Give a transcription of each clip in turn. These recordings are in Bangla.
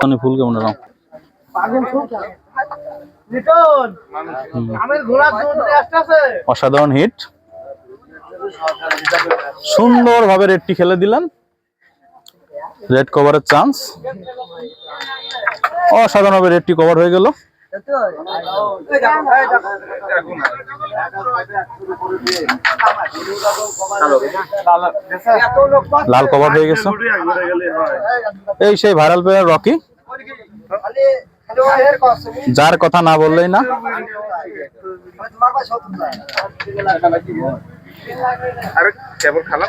মানে ফুল কেমন এরকম অসাধারণ হিট। সুন্দরভাবে রেডটি খেলে দিলেন। রেড কভারের চান্স। অসাধারণভাবে রেডটি কভার হয়ে গেল। লাল কভার হয়ে গেছে? এই সেই ভাইরাল প্লেয়ার রকি? যার কথা না বললেই না। আরে কেবল খেলা?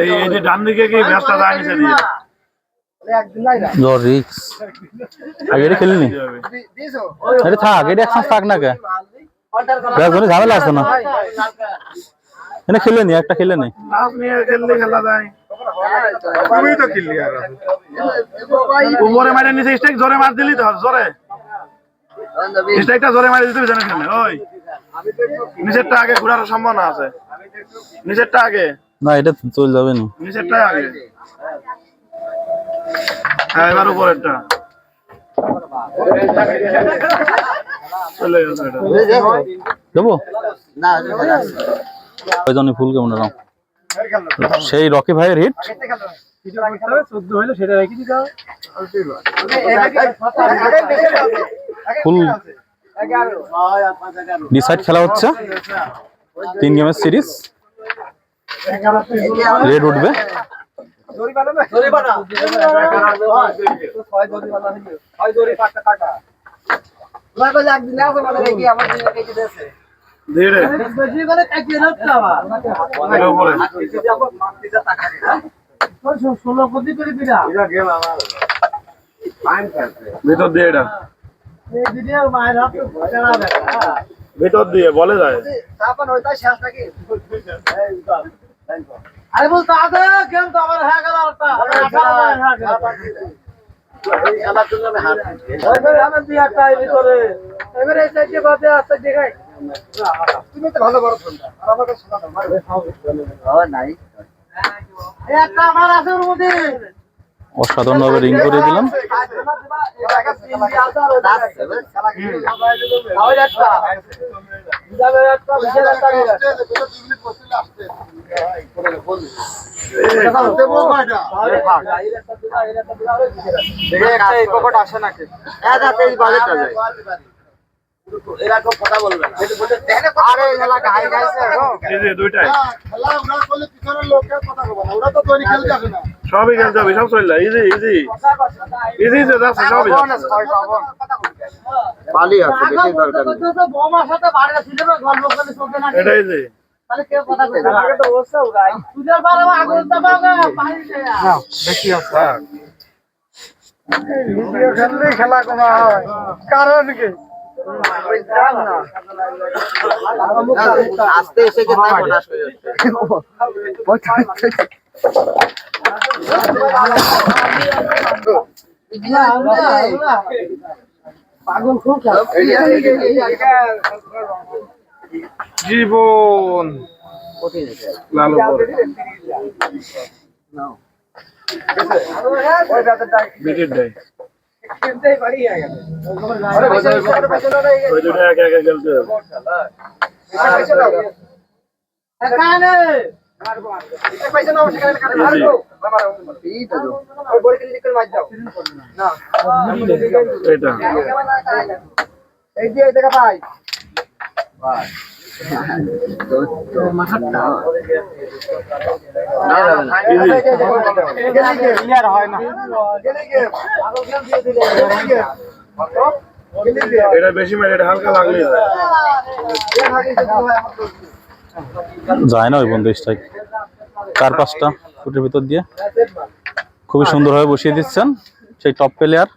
এই এই যে ডান দিকে কি ব্যবসা যায় নিচে দিয়ে? রিক্স আগে এটা খেলিনি? এটা থাক এটা একসাথে থাক না কে? কোনো ঝামেলা না। এটা খেলে নি একটা খেলে নি খেলা যায়। তুমি তো খেললি আর। উপরে মারে নিচে স্টেক জোরে মার দিলি তো জোরে। জোরে মারি দিতে জানে খেলে ওই। নিচেরটা আগে ঘোরার সম্ভাবনা আছে। নিচেরটা আগে? না এটা চলে যাবে না। নিচেরটা আগে। হ্যাঁ এবার উপরেরটা। চলে গেছে এটা। দেবো? না ওই জন্য ফুল কেমন সেই রকি ভাইয়ের হিট ফুল ডিসাইড খেলা হচ্ছে। তিন গেমের সিরিজ রেড উঠবে। ধীরে এটা উপরে ভিতর দিয়ে এটা। ভিতর দিয়ে বলে যায় আরে বল তাতে গেম তো আমার হয়ে গেল আরেকটা গেল এবারে আমি দুই একটা ভিতরে এবারে এই সাইডে বাদে আছে দেখাই। তুমি তো ভালো বড় ফোনটা আর আমাকে শোনা নাই। একটা আমার আছে ওর মধ্যে। অসাধারণ ভাবে রিং করে দিলাম। একটা যাবে একটা আসে নাকি? হ্যাঁ যাতে এই বাজেটটা যায়। এরকম কথা বলবেন আরে এলা গাই গাইছে এই যে দুইটাই। খেলা ওরা করলে পিছনের লোকের কথা বলব না ওরা তো তৈরি খেলতে আসে না। সবই খেলতে হবে সব চললে ইজি ইজি ইজি যে যাচ্ছে সবই। পালি আছে বেশি দরকার নেই। বমার সাথে বাইরে ছিল না গল্প করে চলতে না এটাই যে তাহলে কেউ কথা বলবে না। আগে তো অবস্থা উড়াই তুই বারে আগুন দাবাবে বাইরে বেশি আছে। থাক। ভিডিও খেললে খেলা কমা হয়। কারণ কি? আস্তে এসে জীবন লালু বড়। বিটির দেয় এই দিয়ে দেখা পাই হালকা যায়। না ওই বন্ধু স্ট্রাইক চার পাঁচটা ফুটের ভিতর দিয়ে। খুবই সুন্দরভাবে বসিয়ে দিচ্ছেন সেই টপ প্লেয়ার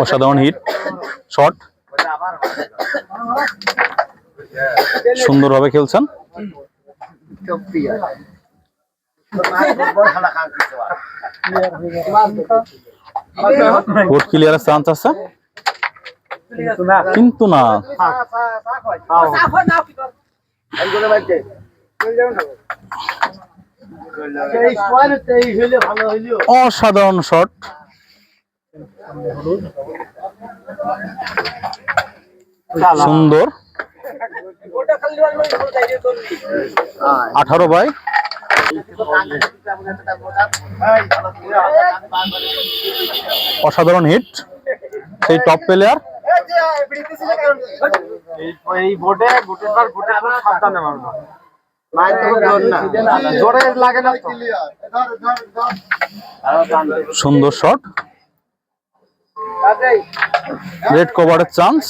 অসাধারণ হিট শট। সুন্দরভাবে খেলছেন। ক্লিয়ারের চান্স আছে? কিন্তু না। অসাধারণ শট। সুন্দর। আঠারো বাই। অসাধারণ হিট সেই টপ প্লেয়ার এই বোটের পর সাবধানে মারবো। সুন্দর শট রেড কভারের চান্স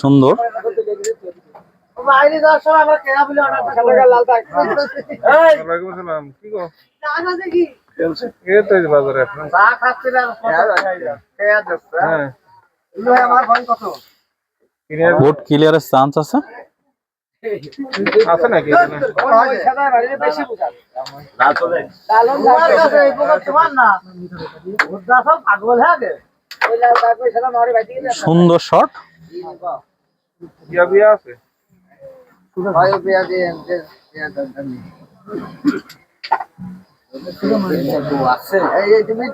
সুন্দর। হ্যাঁ বোট ক্লিয়ারের চান্স আছে? আছে নাকি সুন্দর শট বিয়া বিয়া আছে? হয় তুমি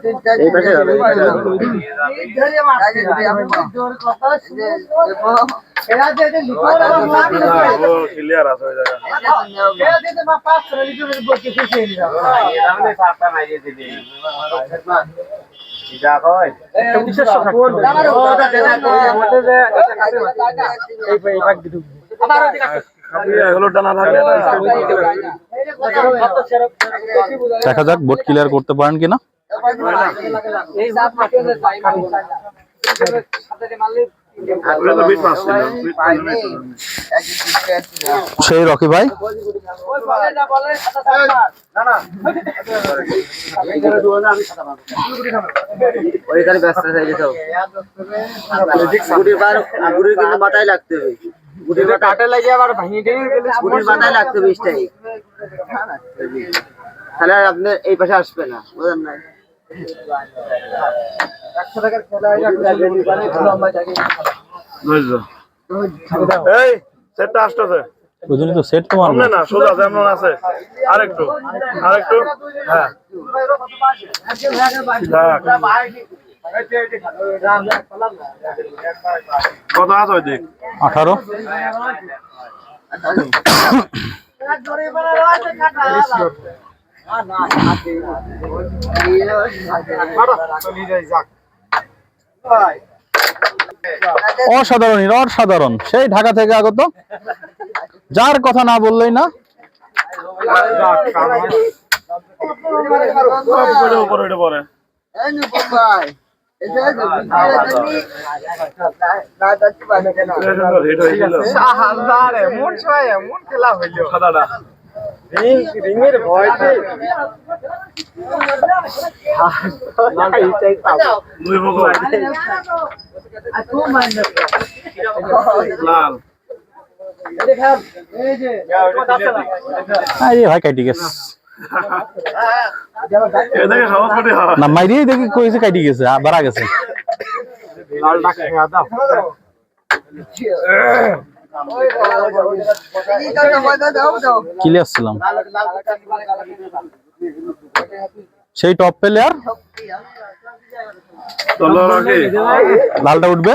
দেখা যাক বোট ক্লিয়ার করতে পারেন কিনা। পাইনি নেই তো। সেই রকি ভাই? ওইখানে ব্যস্ত কিন্তু মাথায় লাগতে হবে। গুড়ির কাটে লাগে আবার ভাঙি দিয়ে মাথায় লাগতে হবে তাহলে আর আপনি এই পাশে আসবে না বুঝলেন না একশো টাকার খেলা এই সেটটা আসতেছে। তো সেট না। সোজা যেমন আছে। আরেকটু আরেকটু হ্যাঁ। কত আছে ওই দিক আঠারো। অসাধারণ অসাধারণ। সেই ঢাকা থেকে আগত। যার কথা না বললেই না। উপরে রিংয়ের ভয়তে। আরে ভাই কাটি গেছে। না মাইরিয়ে দেখি কইছে কাটি গেছে আ, বাড়া গেছে। লালটা খেয়া দাও ক্লিয়ার ছিলাম। সেই টপ প্লেয়ার লালটা উঠবে?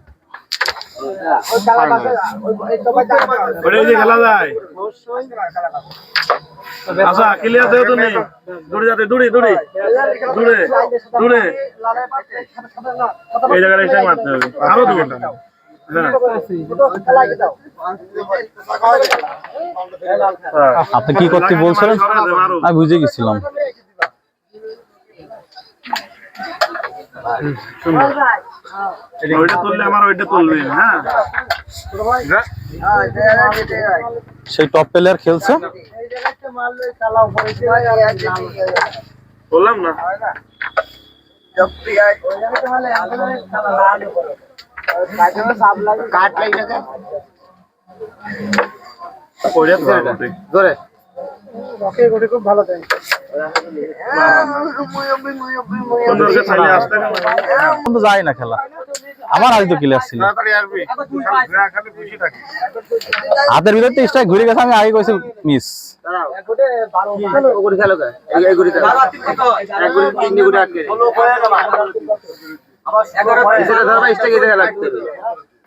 খেলা যায়। আচ্ছা ক্লিয়ার দেও তো নেই। দূরে যাতে দূরে দূরে। দূরে দূরে। এই জায়গায় এসে মারতে হবে। আরও দূরে। হ্যাঁ হ্যাঁ। আপনি কি করতে বলছিলেন? আমি বুঝে গেছিলাম। ওইটা তুললে আমার ওইটা তুলবে হ্যাঁ সেই টপ প্লেয়ার খেলছে বললাম না কাট ঠিক। ধরে। সুন্দর করে চালিয়ে আসতে হবে। কিন্তু যায় না খেলা। আমার তো ক্লিয়ার ছিল। হাতের ভিতর তো স্ট্রাইক ঘুরে গেছে আমি আগে কইছি মিস ধরবা স্টেক এটা লাগতে হবে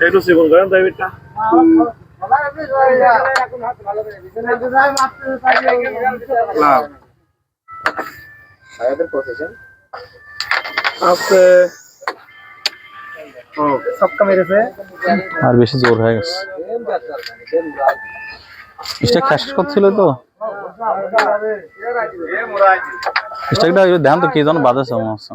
একটু সিবন করেন মেরেছে। আর বেশি জোর হয়ে গেছে। করছিল তো। স্ট্রাইকটা ধ্যান তো কি যেন বাধা সমস্যা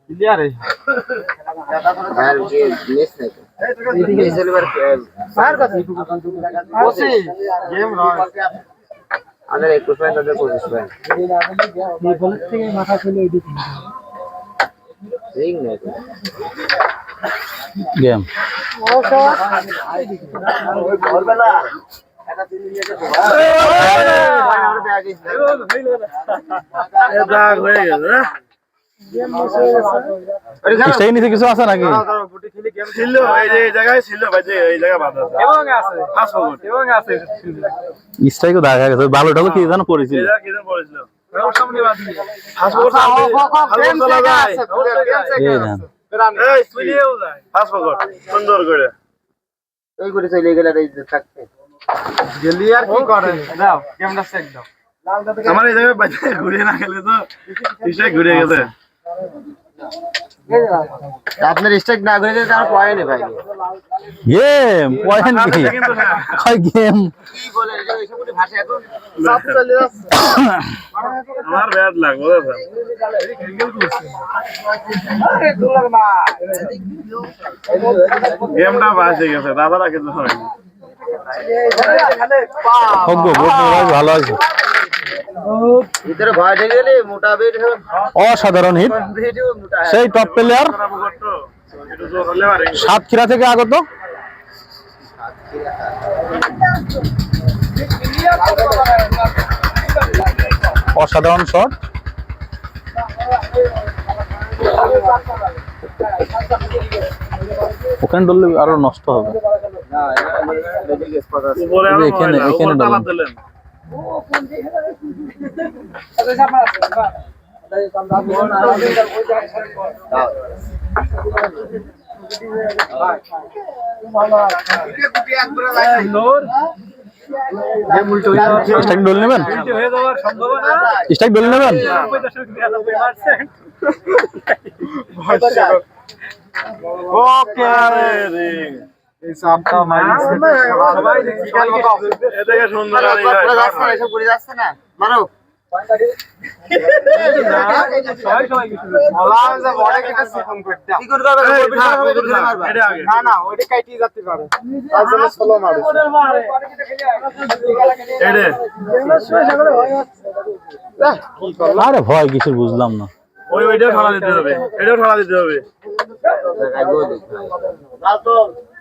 ক্লিয়ার গেম আমাদের একুশ পয়েন্ট তাদের পঁচিশ পয়েন্ট থেকে মাথা খুলে ওইদিকে ঠিক নাই গেম। ও সব আমার ব্যাগ ইস নাই। দাগ হয়ে গেছে হ্যাঁ? ওই নিচে কিছু আছে নাকি? ছিল এই দেখা গেছে ভালো কি পড়েছিল সুন্দর করে। চলে গেলে থাকতে গেলি আর কি করে? দাও গেমটা চেক দাও। আমার এই জায়গায় ঘুরে না গেলে তো ঘুরে গেছে। আপনার স্ট্রাইক না করে তার পয়েন্ট ভাই। গেম পয়েন্ট কি হ্যাঁ হয় গেম কি বলে ভাষা এখন। আমার ব্যাড লাগ বুঝেছেন গেমটা বাজে গেছে দাদারা কিন্তু বহুত ভালো আছে। অসাধারণ হিট সেই টপ প্লেয়ার সাতক্ষীরা থেকে আগত। অসাধারণ শট ওখানে ডললে আরও নষ্ট হবে। এখানে- এখানে স্ট্যাক ডল নেবেন? স্ট্যাক ডল নেবেন? আরে আর না, না? ভয় কিসের বুঝলাম না। ওই ওইটাও ঠালা দিতে হবে। এটাও ঠালা দিতে হবে।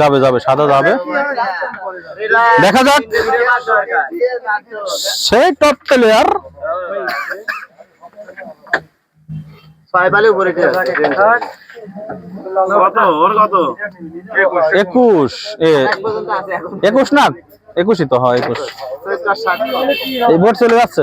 যাবে যাবে সাদা যাবে। দেখা যাক। সেই টপ প্লেয়ার একুশ। একুশ না? একুশই তো হয় একুশ। এই বোর্ড চলে যাচ্ছে?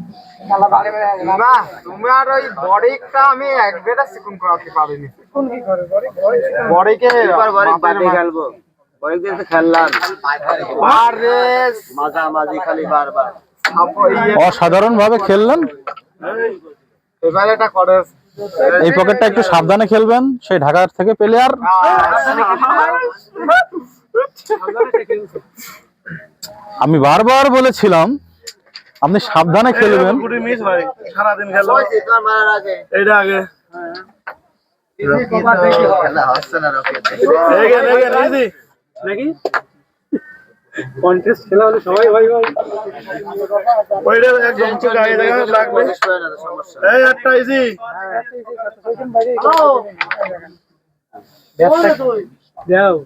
সুন্দর। তোমার যে- কাল গেলে। না তুমি আর ওই বডিটা আমি এক বেটা চিকুন করাতে পারিনি। বডিকে এবার বাদে খেলব। বড় দিন খেললাম। আরে মাঝামাঝি খালি বারবার। অসাধারণ ভাবে খেললেন। এবার এটা করে। এই পকেটটা একটু সাবধানে খেলবেন সেই ঢাকার থেকে প্লেয়ার। আমি বারবার বলেছিলাম আপনি সাবধানে খেলবেন। গুটি মিস হয় খেলো। তোমার মারার আগে? খেলা কন্টেস্ট হলে সবাই ভাই ভাই। ওইটা একদম তো গায়ে দেখা লাগবে। এই একটা ইজি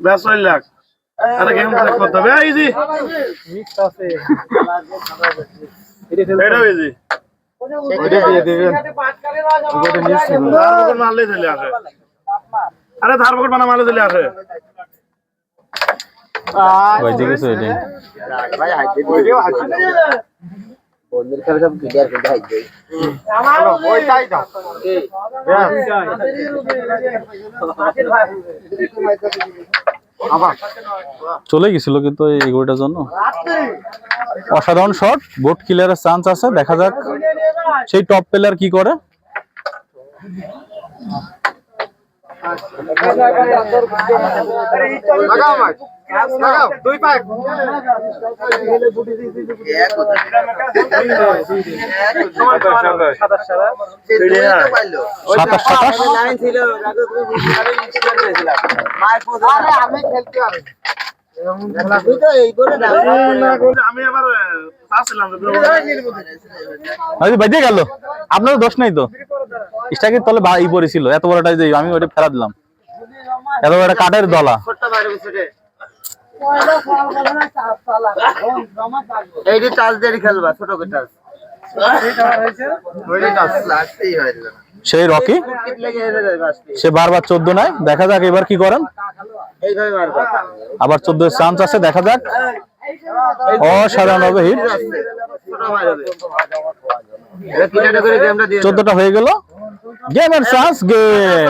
ব্যাস লাখ আরে গেম চেক করতে হবে। ইজি এটাও ইজি ধারপকড় মারলে চলে আসে। আরে বানা মারলে চলে আসে। হয়েছে কিছু এটাই বন্ধুর খেলা সব ক্লিয়ার করে হাইতে ওইটাই দাও চলে গেছিল কিন্তু এই গোলটার জন্য। অসাধারণ শট বোট ক্লিয়ারের চান্স আছে দেখা যাক। সেই টপ প্লেয়ার কি করে? সাতাশ সাতাশ। আমি খেলতে পারি তুই তো এই করে দাও আমি আবার চাচ্ছিলাম যে আরে বাজে গেল। আপনার দোষ নাই তো। স্ট্রাইকের তলে ই পড়েছিল। এত বড়টা যে আমি ওটা ফেরা দিলাম। এত বড় কাঠের দলা। যে টাচ দিয়ে খেলবা, ছোট করে টাচ। সেই রকি? সে বারবার চোদ্দ নাই দেখা যাক এবার কি করেন। আবার চোদ্দ চান্স আছে দেখা যাক। অসাধারণ হবে হিট চোদ্দটা হয়ে গেল। গেমের চান্স গেম